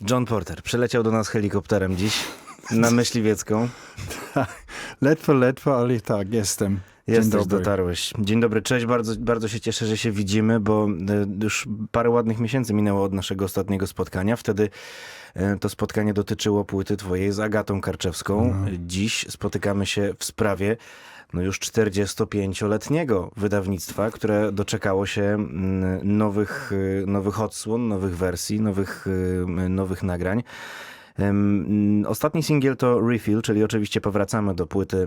John Porter przyleciał do nas helikopterem dziś na myśliwiecką. Ledwo, ledwo, ale tak, jestem. Dzień Jesteś, dobry. dotarłeś. Dzień dobry, cześć. Bardzo, bardzo się cieszę, że się widzimy, bo e, już parę ładnych miesięcy minęło od naszego ostatniego spotkania. Wtedy e, to spotkanie dotyczyło płyty twojej z Agatą Karczewską. Dziś spotykamy się w sprawie no już 45-letniego wydawnictwa, które doczekało się mm, nowych, e, nowych odsłon, nowych wersji, nowych, e, nowych nagrań. Ostatni singiel to Refill, czyli oczywiście powracamy do płyty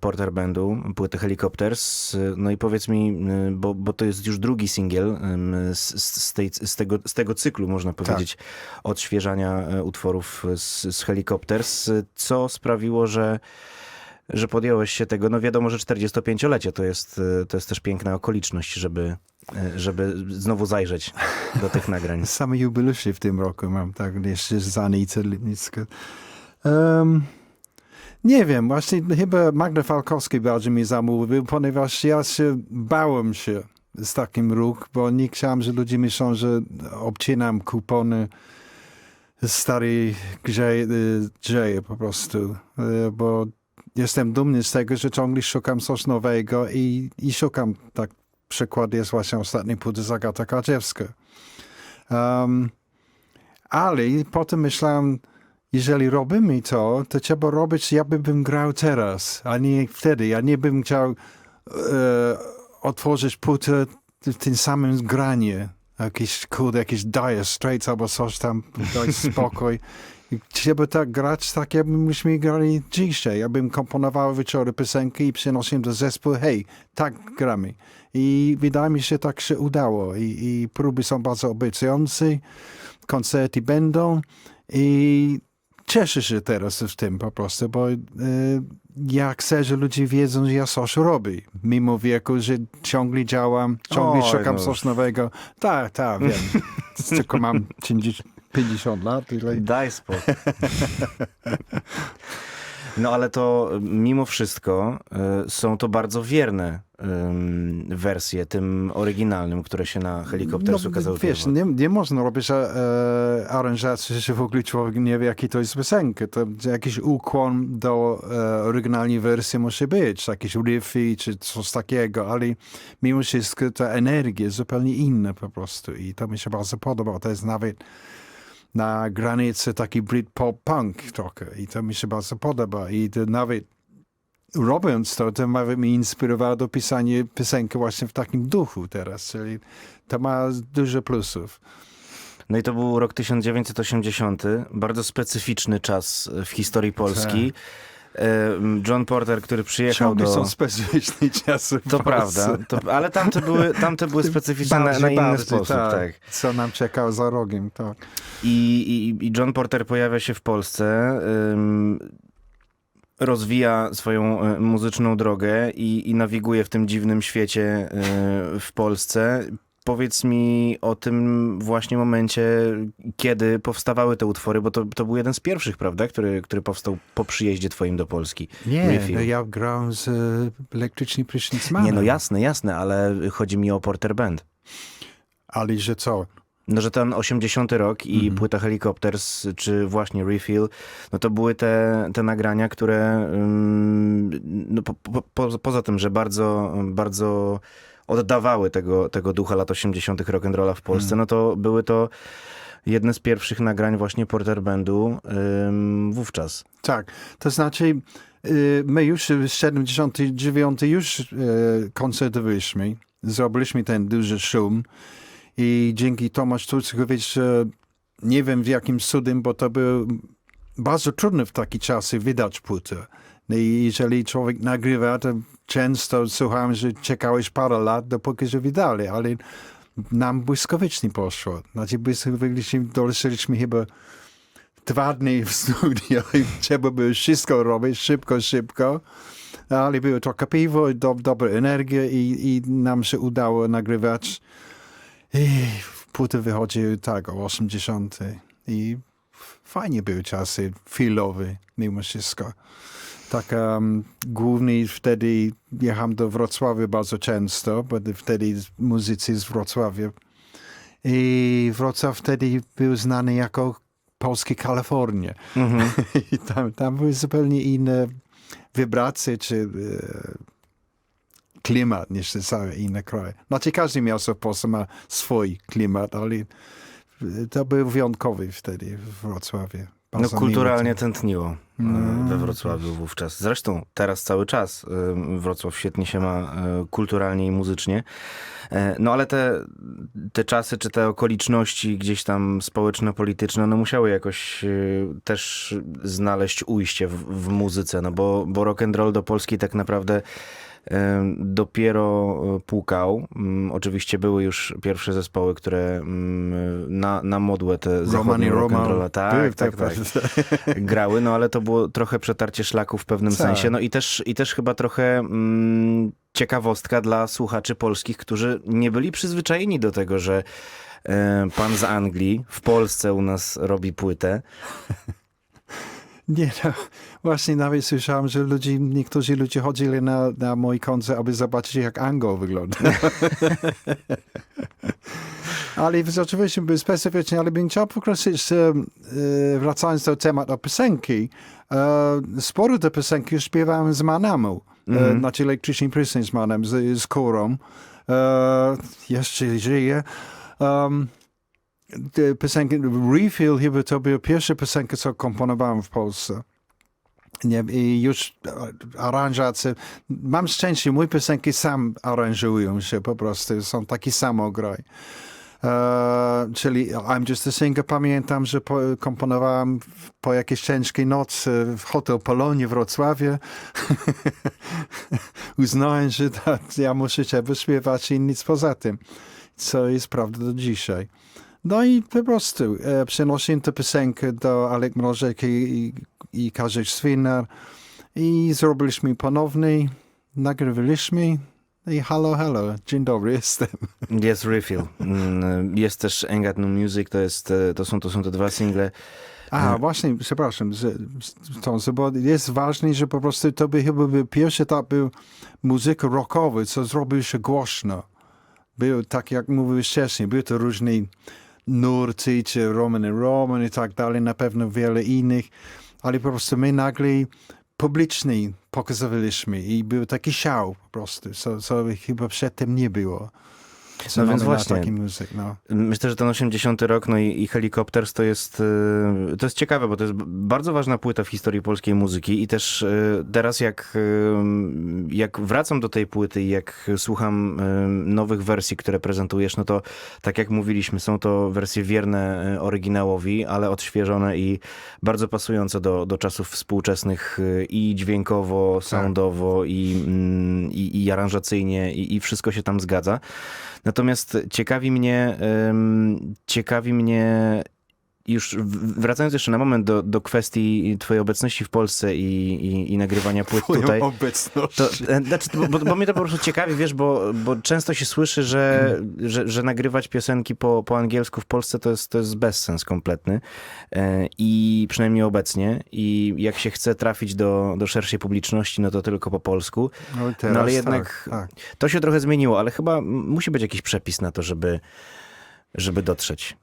Porter Bandu, płyty Helicopters. No i powiedz mi, y, bo, bo to jest już drugi singiel z, z, tej, z, tego, z tego cyklu, można powiedzieć, odświeżania e, utworów z, z Helicopters. Co sprawiło, że że podjąłeś się tego, no wiadomo, że 45-lecie to jest, e, to jest też piękna okoliczność, żeby, e, żeby znowu zajrzeć do tych nagrań. Same jubilusze w tym roku mam, tak, jeszcze z Anita Lipnicka. Um, nie wiem, właśnie chyba Magda Falkowski bardziej mi zamówił, ponieważ ja się bałem się z takim ruch, bo nie chciałem, że ludzie myślą, że obcinam kupony starej grze, dzieje po prostu, E, bo jestem dumny z tego, że ciągle szukam coś nowego i, i szukam, tak przykład jest właśnie ostatni płyty z Agata Karczewska. Um, ale potem myślałem, jeżeli robimy to, to trzeba robić, jakby bym grał teraz, a nie wtedy. Ja nie bym chciał e, otworzyć płytę w tym samym granie. Jakiś, kurde, jakiś Dire Straits albo coś tam, dać spokój. Trzeba tak grać, tak jakbyśmy grali dzisiaj. Ja bym komponował wieczory piosenki i przynosił do zespołu, hej, tak gramy. I wydaje mi się, tak się udało. I, i próby są bardzo obiecujące, koncerty będą i cieszę się teraz z tym po prostu, bo e, ja chcę, że ludzie wiedzą, że ja coś robię. Mimo wieku, że ciągle działam, ciągle Oj, szukam no. coś nowego. Tak, tak, wiem. Tylko mam 50 50 lat. Ile... Daj spokój. No ale to mimo wszystko y, są to bardzo wierne ym, wersje tym oryginalnym, które się na helikoptersu ukazały. No, wiesz, nie, nie można robić e, aranżacji, że w ogóle człowiek nie wie, jaki to jest piosenka. To jakiś ukłon do e, oryginalnej wersji musi być, jakieś riffy czy coś takiego, ale mimo wszystko ta energia jest zupełnie inna po prostu i to mi się bardzo podoba. To jest nawet na granicy taki Britpop punk trochę i to mi się bardzo podoba i nawet robiąc to, to nawet mnie inspirowało do pisania piosenki właśnie w takim duchu teraz, czyli to ma dużo plusów. No i to był rok 1980, bardzo specyficzny czas w historii Polski. E, John Porter, który przyjechał Ciągle do... są specyficzne czasy To prawda, to, ale tamte były, tamte były specyficzne na, na inny bardziej, sposób. tak. Co nam czekało za rogiem, tak. I, i, I John Porter pojawia się w Polsce, ym, rozwija swoją y, muzyczną drogę i, i nawiguje w tym dziwnym świecie y, w Polsce. Powiedz mi o tym właśnie momencie, kiedy powstawały te utwory, bo to, to był jeden z pierwszych, prawda, który, który powstał po przyjeździe twoim do Polski. Nie, no ja grałem z e, elektrycznym prysznicmanem. Nie, no jasne, jasne, ale chodzi mi o Porter Band. Ale że co? No, że ten 80 rok i Mhm. płyta Helicopters, czy właśnie Refill, no to były te, te nagrania, które ym, no, po, po, poza tym, że bardzo, bardzo oddawały tego, tego ducha lat 80 rock'n'rolla w Polsce, Mhm. no to były to jedne z pierwszych nagrań właśnie Porter Bandu ym, wówczas. Tak, to znaczy y, my już w 79 już y, koncertowaliśmy, zrobiliśmy ten duży szum i dzięki Tomasz Turcykowicz, nie wiem w jakim cudem, bo to było bardzo trudno w takie czasy wydać płytę. No I jeżeli człowiek nagrywa, to często słuchałem, że czekałeś parę lat, dopóki że wydali, ale nam błyskawicznie poszło. Znaczy błyskawicznie doszliśmy chyba dwa dni w studio i trzeba było wszystko robić szybko, szybko. Ale było trochę piwo, do, dobra energia i, i nam się udało nagrywać. I płyty wychodziły tak o 80. I fajnie były czasy chwilowe mimo wszystko. Tak, um, głównie wtedy jechałem do Wrocławia bardzo często, bo wtedy muzycy z Wrocławia. I Wrocław wtedy był znany jako polskie Kalifornię. Mhm. I tam, tam były zupełnie inne wibracje, czy e, klimat niż te całe inne kraje. Znaczy każdy miasto w Polsce ma swój klimat, ale e, to był wyjątkowy wtedy w Wrocławiu. No kulturalnie tętniło e, No. we Wrocławiu wówczas. Zresztą teraz cały czas e, Wrocław świetnie się ma e, kulturalnie i muzycznie. No ale te, te czasy, czy te okoliczności gdzieś tam społeczno-polityczne, no musiały jakoś też znaleźć ujście w, w muzyce, no bo, bo rock and roll do Polski tak naprawdę dopiero e, pukał. Mm, Oczywiście były już pierwsze zespoły, które mm, na, na modłę te zachodnie i rock and Roman. rolla, tak, tak, te- tak, grały, no ale to było trochę przetarcie szlaku w pewnym Tak. sensie. No i też, i też chyba trochę mm, ciekawostka dla słuchaczy polskich, którzy nie byli przyzwyczajeni do tego, że e, pan z Anglii w Polsce u nas robi płytę. Nie, no, właśnie nawet słyszałem, że ludzie, niektórzy ludzie chodzili na, na mój koncert, aby zobaczyć, jak Ango wygląda. ale rzeczywiście był specyficzny, ale bym chciał pokreślić, e, e, wracając do tematu piosenki, e, sporo te piosenki śpiewałem z Manamu, e, znaczy elektryczny prysznic z Manem, z, z jeszcze żyje. Um, piosenki, Refill chyba to była pierwsza piosenka, co komponowałem w Polsce. Nie, I już e, aranżacje, mam szczęście, moje piosenki sam aranżują się po prostu, są takie samo graj. E, czyli I'm Just a Singer, pamiętam, że po, komponowałem po jakiejś ciężkiej nocy w Hotel Polonie w Wrocławiu. Uznałem, że ta, ja muszę cię wyśpiewać i nic poza tym, co jest prawda do dzisiaj. No i po prostu e, przenoszę tę piosenkę do Alek Mrożek i, i, i Swinar i zrobiliśmy ponownie, nagrywaliśmy i halo, halo, dzień dobry, jestem. Jest Refill. Mm, Jest też Got No Music, to, jest, e, to, są, to są te dwa single. A, właśnie, przepraszam, że, to, że, bo jest ważne, że po prostu to by chyba był pierwszy etap był muzyka rockowy, co zrobił się głośno. Był tak, jak mówiłeś wcześniej, były to różne nurty, czy Roman i Roman i tak dalej, na pewno wiele innych, ale po prostu my nagle publicznie pokazywaliśmy i był taki szał po prostu, co, co chyba przedtem nie było. No więc właśnie. No. Myślę, że ten 80 rok, no i, i to jest, y, to jest ciekawe, bo to jest bardzo ważna płyta w historii polskiej muzyki i też y, teraz jak, y, jak wracam do tej płyty i jak słucham nowych wersji, które prezentujesz, no to tak jak mówiliśmy, są to wersje wierne oryginałowi, ale odświeżone i bardzo pasujące do, do czasów współczesnych i dźwiękowo, soundowo i, mm, i, i aranżacyjnie i, i wszystko się tam zgadza. Natomiast ciekawi mnie, ciekawi mnie już wracając jeszcze na moment do, do kwestii twojej obecności w Polsce i, i, i nagrywania płyt Twoją tutaj. obecność. To, e, znaczy, bo, bo, mnie to po prostu ciekawi, wiesz, bo, bo często się słyszy, że, że, że nagrywać piosenki po, po angielsku w Polsce to jest, to jest bezsens kompletny. E, I przynajmniej obecnie. I jak się chce trafić do, do szerszej publiczności, no to tylko po polsku. No, No ale teraz jednak tak, tak. to się trochę zmieniło, ale chyba musi być jakiś przepis na to, żeby, żeby dotrzeć.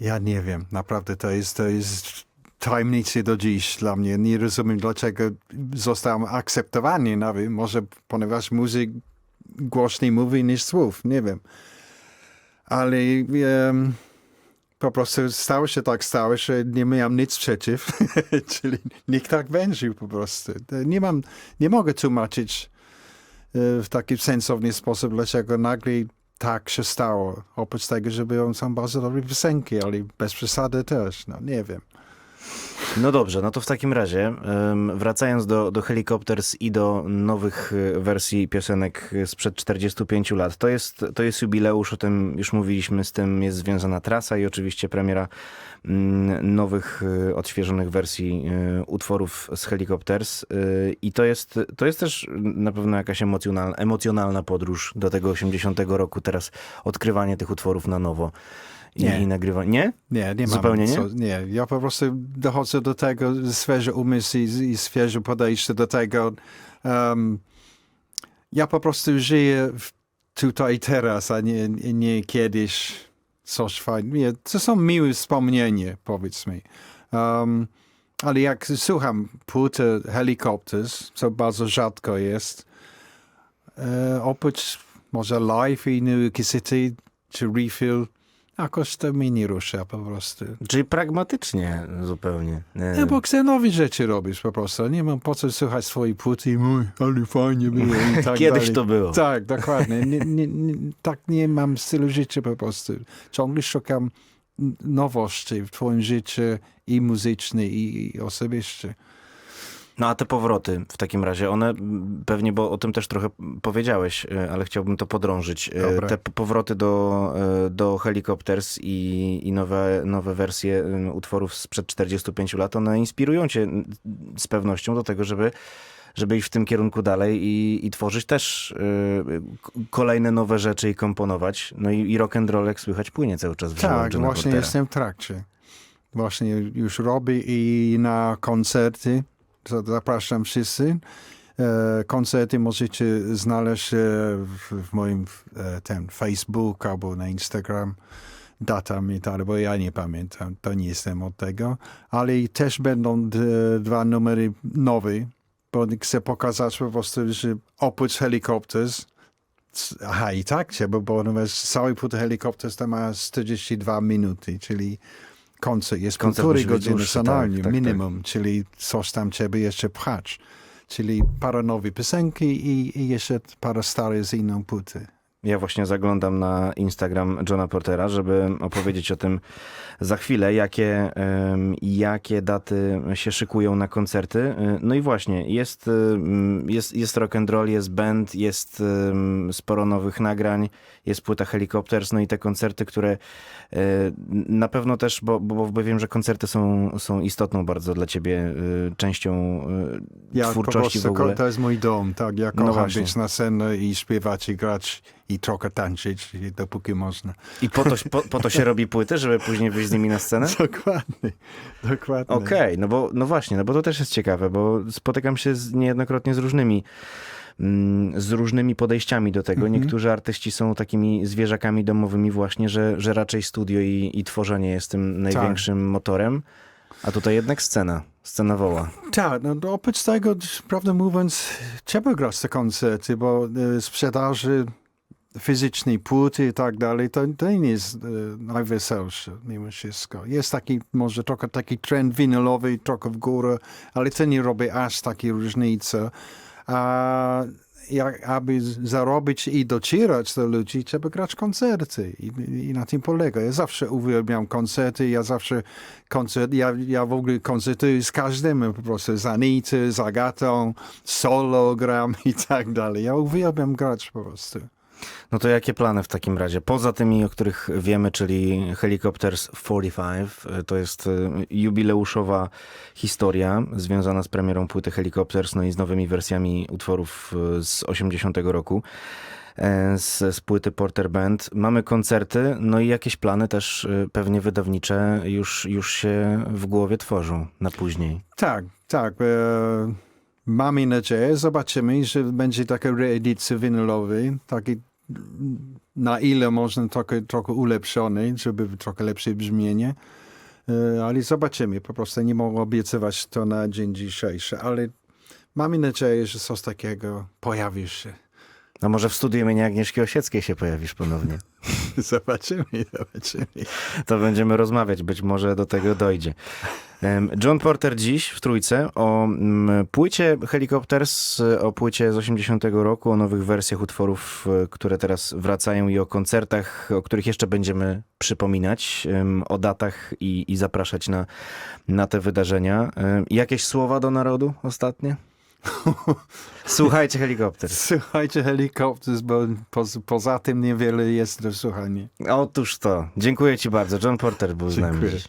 Ja nie wiem, naprawdę to jest, to jest tajemnica do dziś dla mnie. Nie rozumiem, dlaczego zostałem akceptowany nawet. Może ponieważ muzyk głośniej mówi niż słów, nie wiem. Ale em, po prostu stało się tak stało, że nie miałem nic przeciw. Czyli nikt tak będzie po prostu. Nie mam, nie mogę tłumaczyć e, w taki sensowny sposób, dlaczego nagle tak się stało. Oprócz tego, że były są bardzo dobre piosenki, ale bez przesady też. No nie wiem. No dobrze, no to w takim razie, wracając do, do Helicopters i do nowych e, wersji piosenek sprzed 45 lat, to jest, to jest jubileusz, o tym już mówiliśmy, z tym jest związana trasa i oczywiście premiera mm, nowych, e, odświeżonych wersji e, utworów z Helicopters. I to jest, to jest też na pewno jakaś emocjonalna, emocjonalna podróż do tego 80 roku, teraz odkrywanie tych utworów na nowo Nie. i nagrywanie. Nie? Nie, nie. Zupełnie nie? Co, nie, ja po prostu dochodzę do tego świeży umysł i, i świeże podejście do tego. Um, ja po prostu żyję tutaj teraz, a nie, nie kiedyś coś fajnego. To są miłe wspomnienia, powiedzmy. Um, ale jak słucham płyty Helicopters, co bardzo rzadko jest, e, oprócz może live i inne kasety, czy refill, jakoś to mnie nie rusza po prostu. Czyli pragmatycznie zupełnie. Nie, bo chcę nowe rzeczy robić po prostu. Nie mam po co słuchać swojej płyty i mój, ale fajnie było i tak Kiedyś dalej. to było. Tak, dokładnie. Nie, nie, nie, tak nie mam stylu życia po prostu. Ciągle szukam nowości w twoim życiu i muzycznej, i, i osobiście. No a te powroty w takim razie, one pewnie, bo o tym też trochę powiedziałeś, e, ale chciałbym to podrążyć. E, Dobra. Te powroty do, e, do Helicopters i, i nowe, nowe wersje utworów sprzed 45 lat, one inspirują cię z pewnością do tego, żeby, żeby iść w tym kierunku dalej i, i tworzyć też kolejne nowe rzeczy i komponować. No i, i rock and roll, jak słychać, płynie cały czas w Tak, właśnie Portera. jestem w trakcie. Właśnie już robię i na koncerty. To Zapraszam wszyscy. E, koncerty możecie znaleźć e, w, moim e, ten Facebook albo na Instagram. Datami, tak, bo ja nie pamiętam, to nie jestem od tego. Ale i też będą dwa numery nowe, bo chcę pokazać po prostu, że oprócz Helicopters, Aha, i tak bo ponieważ cały płyt Helicopters to ma 42 minuty, czyli koncert jest Koncert półtorej godziny dłuższy, najmniej, tak, tak, minimum, czyli coś tam trzeba jeszcze pchać. Czyli parę nowych piosenki i, i jeszcze parę starych z inną płyty. Ja właśnie zaglądam na Instagram Johna Portera, żeby opowiedzieć o tym za chwilę, jakie, jakie daty się szykują na koncerty. No i właśnie, jest, jest, jest rock and roll, jest band, jest sporo nowych nagrań, jest płyta Helicopters, no i te koncerty, które y, na pewno też, bo, bo, bo wiem, że koncerty są, są istotną bardzo dla ciebie y, częścią y, Ja twórczości w ogóle. to jest mój dom, tak, ja No kocham właśnie. być na scenie i śpiewać i grać i trochę tańczyć, dopóki można. I po to, po, po to się robi płyty, żeby później wyjść z nimi na scenę? Dokładnie, dokładnie. Okej, no bo no właśnie, no bo to też jest ciekawe, bo spotykam się z, niejednokrotnie z różnymi mm, z różnymi podejściami do tego. Mhm. Niektórzy artyści są takimi zwierzakami domowymi właśnie, że, że raczej studio i, i tworzenie jest tym największym motorem, a tutaj jednak scena, scena woła. Tak, no to oprócz tego, prawdę mówiąc, trzeba grać te koncerty, bo e, sprzedaży fizycznej płyty i tak dalej, to, to nie jest e, najweselsze mimo wszystko. Jest taki, może trochę taki trend winylowy, trochę w górę, ale to nie robi aż takiej różnicy. A jak, aby zarobić i docierać do ludzi, trzeba grać koncerty i, i na tym polega. Ja zawsze uwielbiam koncerty, ja zawsze koncert, ja, ja w ogóle koncertuję z każdym, po prostu z Anitą, z Agatą, solo gram i tak dalej. Ja uwielbiam grać po prostu. No to jakie plany w takim razie? Poza tymi, o których wiemy, czyli Helicopters 45, y, to jest y, jubileuszowa historia związana z premierą płyty Helicopters, no i z nowymi wersjami utworów y, z 80 roku. e, Z, z płyty Porter Band. Mamy koncerty, no i jakieś plany też pewnie wydawnicze już, już się w głowie tworzą na później. Tak, tak. E, mamy nadzieję, zobaczymy, że będzie taka reedycja winylowy, taki na ile można trochę, trochę ulepszony, żeby trochę lepsze brzmienie. E, ale zobaczymy, po prostu nie mogę obiecywać to na dzień dzisiejszy, ale mamy nadzieję, że coś takiego pojawi się. No może w studiu imienia Agnieszki Osieckiej się pojawisz ponownie. Zobaczymy, zobaczymy. to będziemy rozmawiać, być może do tego dojdzie. John Porter dziś w Trójce o mm, płycie Helicopters, o płycie z 80 roku, o nowych wersjach utworów, e, które teraz wracają i o koncertach, o których jeszcze będziemy przypominać, o datach i, i zapraszać na, na te wydarzenia. Jakieś słowa do narodu ostatnie? Słuchajcie Helicopters. Słuchajcie helikopter, bo poza, poza tym niewiele jest do słuchania. Otóż to. Dziękuję ci bardzo. John Porter był z nami Dziękuję.